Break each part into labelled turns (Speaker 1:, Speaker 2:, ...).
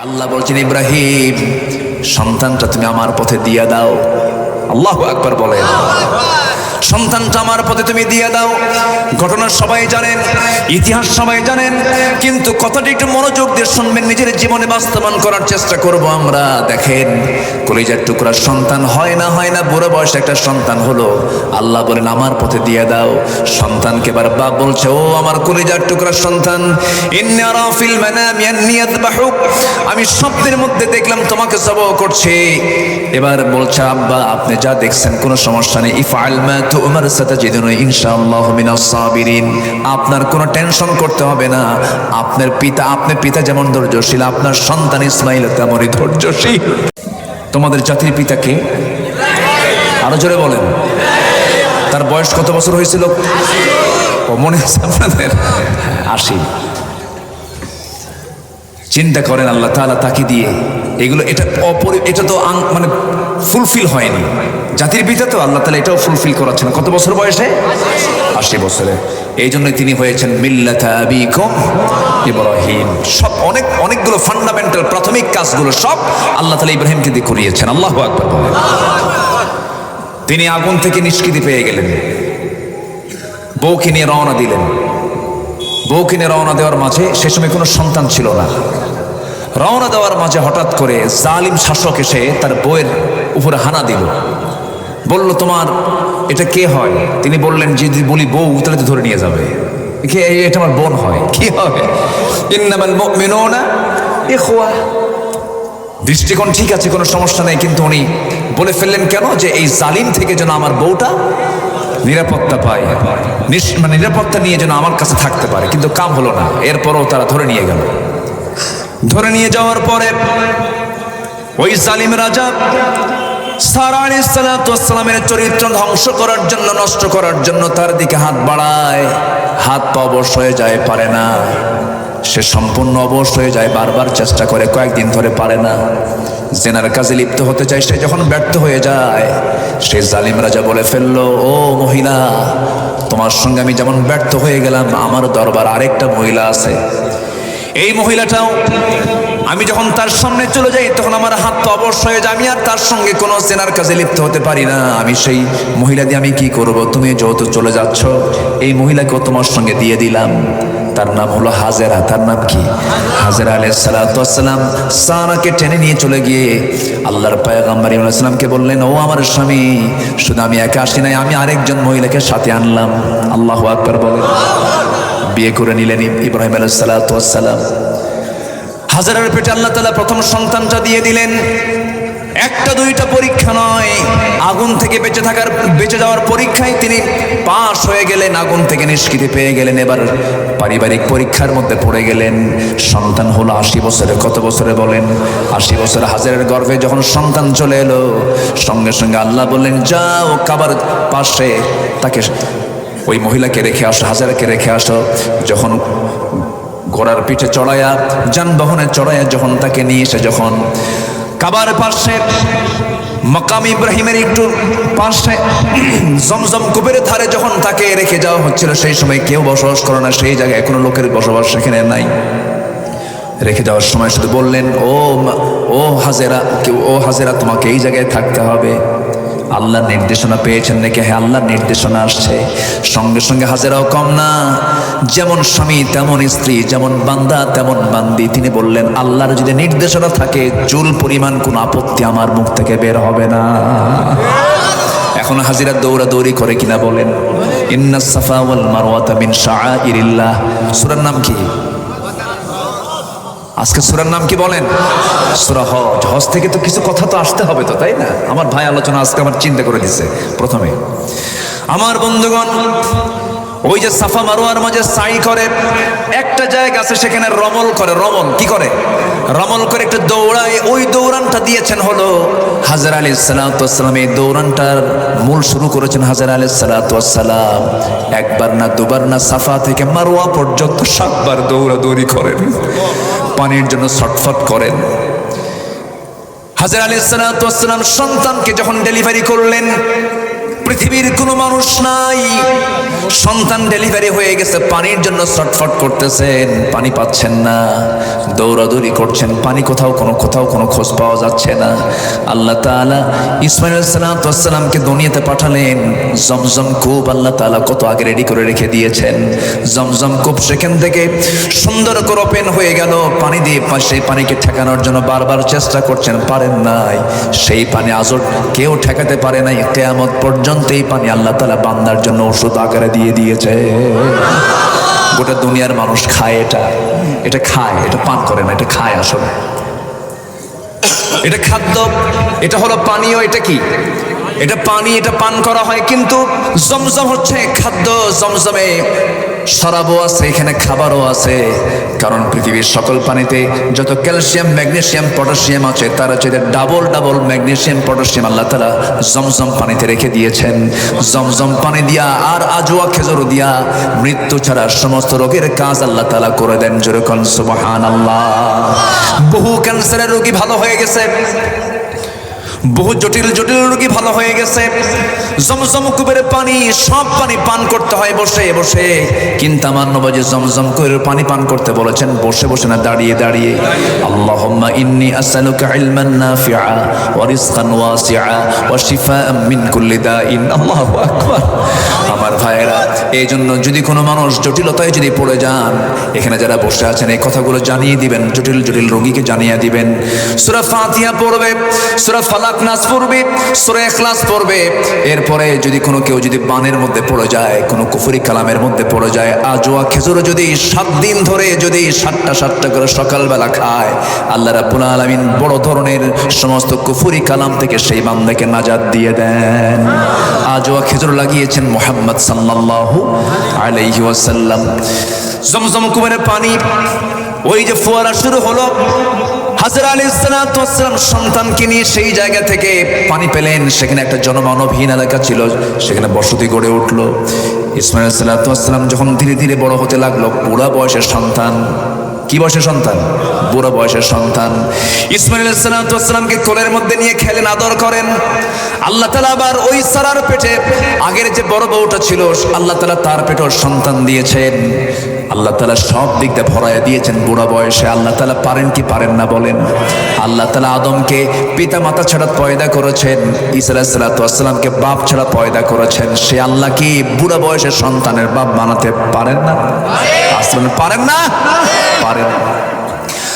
Speaker 1: আল্লাহ বলছেন ইব্রাহিম সন্তানটা তুমি আমার পথে দিয়ে দাও। আল্লাহ একবার বলেন সন্তানটা আমার পথে তুমি দিয়ে দাও। ঘটনা সবাই জানেন, ইতিহাস সবাই জানেন, কিন্তু কথাটি একটু মনোযোগ দিয়ে শুনবেন, নিজের জীবনে বাস্তবায়ন করার চেষ্টা করব আমরা। দেখেন, কলিজার টুকরার সন্তান হয় না হয় না, বুড়ো বয়সে একটা সন্তান হলো। আল্লাহ বলেন, আমার পথে দিয়ে দাও। সন্তানকে এবার বাপ বলছে, ও আমার কলিজার টুকরার সন্তান আমি স্বপ্নের মধ্যে দেখলাম তোমাকে জবাহ করছে। এবার বলছে, আব্বা, আপনি যা দেখছেন, কোনো সমস্যা নেই। ইফআল মা তুমার সাতাজিদুন ইনশাআল্লাহু মিনাস সাবিরিন, আপনার কোনো টেনশন করতে হবে না। আপনার পিতা আপনার পিতা যেমন ধৈর্যশীল, আপনার সন্তান ইসমাইল তেমনই ধৈর্যশীল। তোমাদের জাতির পিতাকে আরও জোরে বলেন। তার বয়স কত বছর হয়েছিল? ও মনে আছে আপনাদের চিন্তা করেন আল্লাহ তাকে দিয়ে। এগুলো, এটা এটা তো মানে ফুলফিল হয়নি। জাতির পিতা তো আল্লাহ তাআলা এটাও ফুলফিল করাচ্ছেন। কত বছর বয়সে? আশি বছরে। এই জন্যই তিনি হয়েছেন মিল্লাতা আবিকুম ইব্রাহিম। সব অনেক, অনেকগুলো ফান্ডামেন্টাল প্রাথমিক কাজগুলো সব আল্লাহ তাআলা ইব্রাহিমকে দিয়ে করিয়েছেন। আল্লাহ তিনি আগুন থেকে নিষ্কৃতি পেয়ে গেলেন। বউকে নিয়ে রওনা দিলেন। বউকে নিয়ে রওনা দেওয়ার মাঝে সে সময় কোনো সন্তান ছিল না। রওনা দেওয়ার মাঝে হঠাৎ করে জালিম শাসক এসে তার বউয়ের উপরে হানা দিল। বলল, তোমার এটা কে হয়? তিনি বললেন, যে যদি বলি বউ, তাহলে তো ধরে নিয়ে যাবে। কে? এটা আমার বোন হয়। কি হবে? ইন্নামাল মুমিনুনা ইখওয়া। দৃষ্টিকোণ ঠিক আছে, কোনো সমস্যা নেই, কিন্তু উনি বলে ফেললেন কেন যে এই জালিম থেকে যেন আমার বউটা নিরাপত্তা পায়? মানে নিরাপত্তা নিয়ে যেন আমার কাছে থাকতে পারে। কিন্তু কাম হলো না, এরপরও তারা ধরে নিয়ে গেল। ধরে নিয়ে যাওয়ার পরে ওই জালিম রাজা সারা আলাইসালামের চরিত্র ধ্বংস করার জন্য, নষ্ট করার জন্য তার দিকে হাত বাড়ায়। হাত পা অবশ হয়ে যায়, পারে না। সে সম্পূর্ণ অবশ হয়ে যায়, বারবার চেষ্টা করে, কয়েকদিন ধরে পারে না। জেনার কাজে লিপ্ত হতে চায়, সে যখন ব্যর্থ হয়ে যায়, সে জালিম রাজা বলে ফেলল, ও মহিলা, তোমার সঙ্গে আমি যেমন ব্যর্থ হয়ে গেলাম, আমার দরবার আরেকটা মহিলা আছে। এই মহিলাটাও আমি যখন তার সামনে চলে যাই, তখন আমার হাত তো অবশ্য হয়ে যায়। আমি আর তার সঙ্গে কোনো চেনার কাজে লিপ্ত হতে পারি না। আমি সেই মহিলা দিয়ে আমি কি করব? তুমি যেহেতু চলে যাচ্ছ, এই মহিলাকেও তোমার সঙ্গে দিয়ে দিলাম। তার নাম হলো হাজেরা। তার নাম কি? হাজেরা আলাইসালাম সারাকে টেনে নিয়ে চলে গিয়ে আল্লাহর পায়গাম্বার ইসলামকে বললেন, ও আমার স্বামী, শুধু আমি একা আসি নাই, আমি আরেকজন মহিলাকে সাথে আনলাম। আল্লাহ আকবর বলেন। বিয়ে করে নিলেন ইব- ইব্রাহিম আলাইসালাম হাজারের পেটে আল্লাহ তালা প্রথম সন্তানটা দিয়ে দিলেন, একটা দুইটা পরীক্ষা নয়, আগুন থেকে বেঁচে থাকার, বেঁচে যাওয়ার পরীক্ষায় তিনি পাশ হয়ে গেলেন, আগুন থেকে নিষ্কৃতি পেয়ে গেলেন, এবার পারিবারিক পরীক্ষার মধ্যে পড়ে গেলেন। সন্তান হলো আশি বছরে কত বছরে বলেন? আশি বছরে হাজারের গর্ভে যখন সন্তান চলে এলো, সঙ্গে সঙ্গে আল্লাহ বললেন, যাও কাবার পাশে। তাকে ওই মহিলাকে রেখে আসো, হাজারকে রেখে আসো। যখন ঘোড়ার পিঠে চড়াইয়া, যানবাহনে চড়াইয়া যখন তাকে নিয়ে এসে যখন কাবার পাশে, মকাম ইব্রাহিমের একটু পাশে, জমজম কুবের ধারে যখন তাকে রেখে যাওয়া হচ্ছিল, সেই সময় কেউ বসবাস করে না, সেই জায়গায় কোনো লোকের বসবাস সেখানে নাই। রেখে যাওয়ার সময় শুধু বললেন, ও ও হাজেরা, কেউ, ও হাজেরা, তোমাকে এই জায়গায় থাকতে হবে। আল্লাহর নির্দেশনা পেয়েছেন নাকি? হ্যাঁ আল্লাহর নির্দেশনা আসছে। সঙ্গে সঙ্গে হাজেরাও কম না। যেমন স্বামী, তেমন স্ত্রী, যেমন বান্দা, তেমন বান্দি। তিনি বললেন, আল্লাহর যদি নির্দেশনা থাকে, চুল পরিমাণ কোনো আপত্তি আমার মুখ থেকে বের হবে না। এখন হাজিরা দৌড়া দৌড়ি করে কিনা বলেন, ইন্না সাফা ওয়াল মারওয়াতা মিন শাআইরিল্লাহ। সূরার নাম কি? আজকে সুরার নাম কি বলেন? সুরা হজ। হজ থেকে তো কিছু কথা তো আসতে হবে তো, তাই না? আমার ভাই আলোচনা আজকে আমার চিন্তা করে দিছে, প্রথমে। আমার বন্ধুগণ ওই যে সাফা মারোয়ার মাঝে সাই করে, একটা জায়গা আছে সেখানে রমল করে, রমল, কি করে? রমল করে একটু দৌড়ায়, ওই দৌড়ানটা দিয়েছেন হলো হাজার আলী সালাতাম এই দৌড়ানটার মূল শুরু করেছেন হাজার আলী সালাতাম একবার না দুবার না সাফা থেকে মারোয়া পর্যন্ত সাতবার দৌড়াদৌড়ি করেন। পানির জন্য ছটফট করেন। হাজার আলী সালাতাম সন্তানকে যখন ডেলিভারি করলেন পৃথিবীর কোনো মানুষ নাই। সন্তান ডেলিভারি হয়ে গেছে, পানির জন্য ছটফট করতেছেন, পানি পাচ্ছেন না। দৌড়াদৌড়ি করছেন, পানি কোথাও কোনো কোথাও কোনো খোঁজ পাওয়া যাচ্ছে না। আল্লাহ তাআলা ইসমাইল সালামকে দুনিয়াতে পাঠালেন। জমজম কূপ আল্লাহ তাআলা কত আগে রেডি করে রেখে দিয়েছেন। জমজম কূপ সেখান থেকে সুন্দর করে ওপেন হয়ে গেল। পানি দিয়ে সেই পানিকে ঠেকানোর জন্য বারবার চেষ্টা করছেন, পারেন নাই। সেই পানি আজও কেউ ঠেকাতে পারে নাই। কেয়ামত পর্যন্ত এই পানি আল্লাহ তালা বান্দার জন্য ওষুধ আকারে দিয়ে দিয়েছে। গোটা দুনিয়ার মানুষ খায় এটা। এটা খায়, এটা পান করে না, এটা খায় আসলে। এটা খাদ্য, এটা হলো পানীয়, এটা কি? এটা পানি, এটা পান করা হয়, কিন্তু জমজম হচ্ছে খাদ্য, জমজমে শরাবও আছে, এখানে খাবারও আছে। কারণ পৃথিবীর সকল পানিতে যত ক্যালসিয়াম ম্যাগনেশিয়াম পটাশিয়াম আছে, তার হচ্ছে ডাবল ডাবল ম্যাগনেশিয়াম পটাশিয়াম আল্লাহ তালা জমজম পানিতে রেখে দিয়েছেন। জমজম পানি দিয়া আর আজোয়া খেজুর দিয়া মৃত্যু ছাড়া সমস্ত রোগের কাজ আল্লাহ তালা করে দেন। যেরকম সুবাহান আল্লাহ বহু ক্যান্সারের রোগী ভালো হয়ে গেছে। বহু জটিল জটিল রোগী ভালো হয়ে গেছে। জমজম কুবের পানি, সব পানি পান করতে হয়, বসে বসে। কিন্তু আমার নবাজে জমজম কুবের পানি পান করতে বলেছেন, বসে বসে না, দাঁড়িয়ে দাঁড়িয়ে। আল্লাহুম্মা ইন্নি আসআলুকা ইলমান নাফিআ ওয়া রিজকান ওয়াসিআ ওয়া শিফাআন মিন কুল্লি দাইন। আল্লাহু আকবার। আমার ভাইয়েরা এই জন্য যদি কোনো মানুষ জটিলতায় যদি পড়ে যান, এখানে যারা বসে আছেন, এই কথাগুলো জানিয়ে দিবেন, জটিল জটিল রোগীকে জানিয়ে দিবেন। সূরা ফাতিহা পড়বে। সূরা ফালাক নাস পড়বে, সূরা ইখলাস পড়বে। এরপরে যদি কোনো কেউ যদি বানের মধ্যে পড়ে যায়, কোনো কুফরি কালামের মধ্যে পড়ে যায় আজোয়া খেজুর যদি সাত দিন ধরে যদি সাতটা সাতটা করে সকালবেলা খায়, আল্লাহ রাব্বুল আলামিন বড় ধরনের সমস্ত কুফরি কালাম থেকে সেই বান্দাকে নাজাত দিয়ে দেন। আজোয়া খেজুর লাগিয়েছেন মোহাম্মদ সাল্লাল্লাহু আলাইহি ওয়াসাল্লাম। জমজম কুমারের পানি, ওই যে ফোয়ারা শুরু হলো হাজরা আলী সালাম সন্তানকে নিয়ে সেই জায়গা থেকে পানি পেলেন। সেখানে একটা জনমানবহীন এলাকা ছিল, সেখানে বসতি গড়ে উঠল। ইসমাইল সাল্লাম যখন ধীরে ধীরে বড় হতে লাগল, বুড়া বয়সের সন্তান। কি বয়সের সন্তান? বুড়ো বয়সের সন্তান। ইসমাইল সালামকে কোলের মধ্যে নিয়ে খেলেন, আদর করেন। আল্লাহ তালা আবার ওই সারার পেটে আগের যে বড় বউটা ছিল, আল্লাহ তালা তার পেটেও সন্তান দিয়েছেন। আল্লাহ তালা সব দিক দিয়ে ভরাইয়া দিয়েছেন বুড়া বয়সে। আল্লাহ তালা পারেন কি পারেন না বলেন। আল্লাহ তালা আদমকে পিতা মাতা ছাড়া পয়দা করেছেন ইসলামকে বাপ ছাড়া পয়দা করেছেন। সে আল্লাহ কি বুড়া বয়সের সন্তানের বাপ বানাতে পারেন না? আসলেন পারেন না? পারেন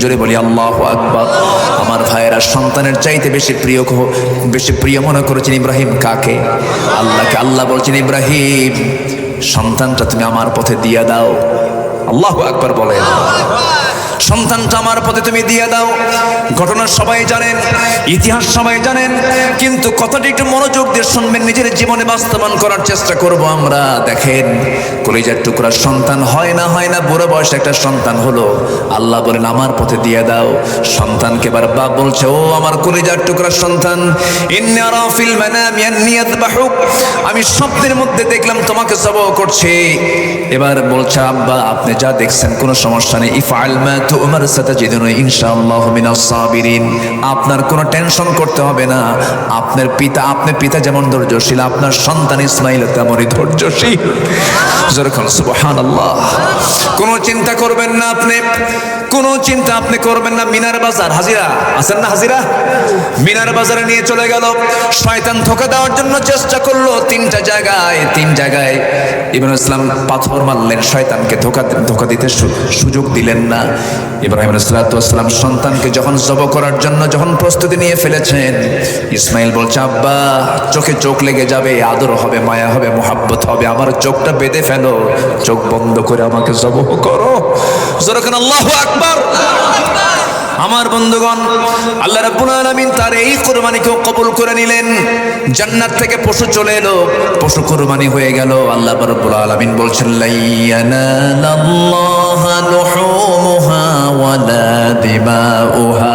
Speaker 1: জোরে বলি, আল্লাহ আকবর। আমার ভাইয়েরা, সন্তানের চাইতে বেশি প্রিয় বেশি প্রিয় মনে করেছেন ইব্রাহিম কাকে? আল্লাহকে আল্লাহ বলছেন ইব্রাহিম, সন্তানটা তুমি আমার পথে দিয়ে দাও। আল্লাহ আকবর বলেন। সন্তানটা আমার পথে তুমি দিয়ে দাও। ঘটনা সবাই জানেন, ইতিহাস সবাই জানেন, কিন্তু কথাটি একটু মনোযোগ দিয়ে শুনবেন, নিজের জীবনে বাস্তবায়ন করার চেষ্টা করব আমরা। দেখেন, কলিজার টুকরা সন্তান হয় না হয় না, বুড়ো বয়সে একটা সন্তান হলো। আল্লাহ বলেন, আমার পথে দিয়ে দাও। সন্তানকে এবার বাপ বলছে, ও আমার কলিজার টুকরা সন্তান আমি স্বপ্নের মধ্যে দেখলাম তোমাকে সব করছে। এবার বলছে, আব্বা, আপনি যা দেখছেন, কোনো সমস্যা নেই। ইফআল মা তুমার সাতাজিদুন ইনশাআল্লাহু মিনাস সাবিরিন, আপনার কোনো টেনশন করতে হবে না। আপনার পিতা আপনার পিতা যেমন ধৈর্যশীল, আপনার সন্তান ইসমাইল তেমনই ধৈর্যশীল। যেরকম সুবহানাল্লাহ। কোনো চিন্তা করবেন না আপনি, কোনো চিন্তা আপনি করবেন না। মিনার বাজার, হাজিরা, আছেন না হাজিরা? মিনার বাজারে নিয়ে চলে গেল। শয়তান ধোকা দেওয়ার জন্য চেষ্টা করল তিনটা জায়গায়, তিন জায়গায়। ইব্রাহিম ইসলাম পাথর মারলেন, শয়তানকে ধোকা ধোকা দিতে সুযোগ দিলেন না। ইব্রাহিম সালাতাম সন্তানকে যখন জব করার জন্য যখন প্রস্তুতি নিয়ে ফেলেছেন, ইসমাইল বলছে, আব্বা, চোখে চোখ লেগে যাবে, আদর হবে, মায়া হবে, মোহাব্বত হবে, আমার চোখটা বেঁধে ফেলো, চোখ বন্ধ করে আমাকে জব করো। আল্লাহ আকবার। আমার বন্ধুগণ, আল্লাহ রাব্বুল আলামিন তার এই কুরবানিকেও কবুল করে নিলেন। জান্নাত থেকে পশু চলে এলো, পশু কুরবানি হয়ে গেল। আল্লাহ রাব্বুল আলামিন বলছেন লাইয়ানাল্লাহা লুহুমুহা ওয়ালা দিমাউহা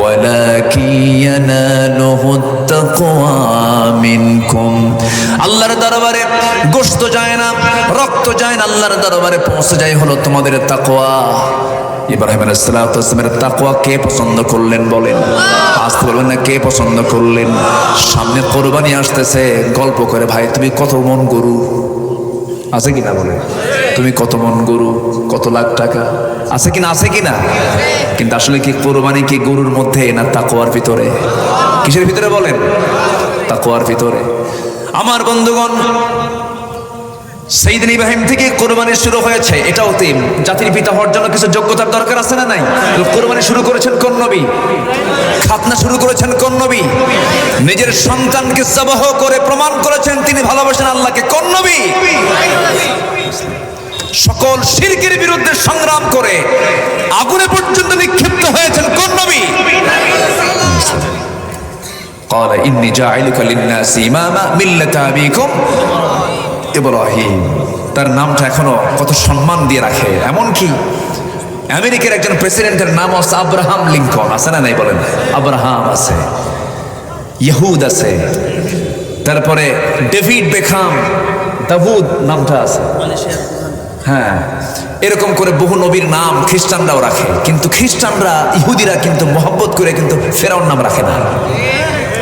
Speaker 1: ওয়ালাকিন ইয়ানালুহু তাকওয়া মিনকুম। আল্লাহর দরবারে গোশত যায় না, রক্ত যায় না, আল্লাহর দরবারে পৌঁছে যায় হলো তোমাদের তাকওয়া। ইব্রাহিম আলাইসালামের তাকুয়া কে পছন্দ করলেন বলেন? আসতে বলবেন না কে পছন্দ করলেন? সামনে কোরবানি আসতেছে গল্প করে ভাই তুমি কত মন গরু? আছে কিনা বলে? তুমি কত মন গরু? কত লাখ টাকা? আছে কিনা? আছে কিনা? কিন্তু আসলে কি কোরবানি কি গরুর মধ্যে না তাকওয়ার ভিতরে? কিসের ভিতরে বলেন? তাকওয়ার ভিতরে। আমার বন্ধুগণ সেইদিন ইব্রাহিম থেকে কোরবানি শুরু হয়েছে এটাও তিন জাতির পিতা হওয়ার জন্য কিছু যোগ্যতার দরকার আছে না নাই কোরবানি শুরু করেছেন কোন নবী খাতনা শুরু করেছেন কোন নবী নিজের সন্তানকে সবাহ করে প্রমাণ করেছেন তিনি ভালোবাসেন আল্লাহকে কোন নবী সকল শিরকের বিরুদ্ধে সংগ্রাম করে আগুনে পর্যন্ত নিক্ষিপ্ত হয়েছেন কোন নবী قال إني جاعلك للناس إماما ملة أبيكم ইব্রাহিম। তার নামটা এখনও কত সম্মান দিয়ে রাখে। এমন কি আমেরিকার একজন প্রেসিডেন্টের নাম আছে আব্রাহাম লিঙ্কন। আছে না নাই বলেন? আব্রাহাম আছে ইহুদ আছে, তারপরে ডেভিড বেখাম দাভুদ নামটা আছে। হ্যাঁ এরকম করে বহু নবীর নাম খ্রিস্টানরাও রাখে। কিন্তু খ্রিস্টানরা, ইহুদিরা কিন্তু মহব্বত করে কিন্তু ফেরাউন নাম রাখে না।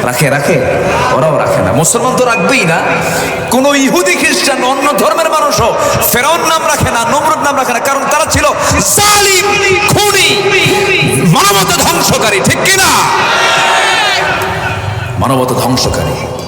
Speaker 1: রাখে রাখে। ওরাও রাখে না। মুসলমান তো রাখবেই না। কোনো ইহুদি, খ্রিস্টান, অন্য ধর্মের মানুষও ফেরাউন নাম রাখে না, নমরুদ নাম রাখে না, কারণ তারা ছিল জালিম, খুনি, মানবতা ধ্বংসকারী, ঠিক কিনা? মানবতা ধ্বংসকারী।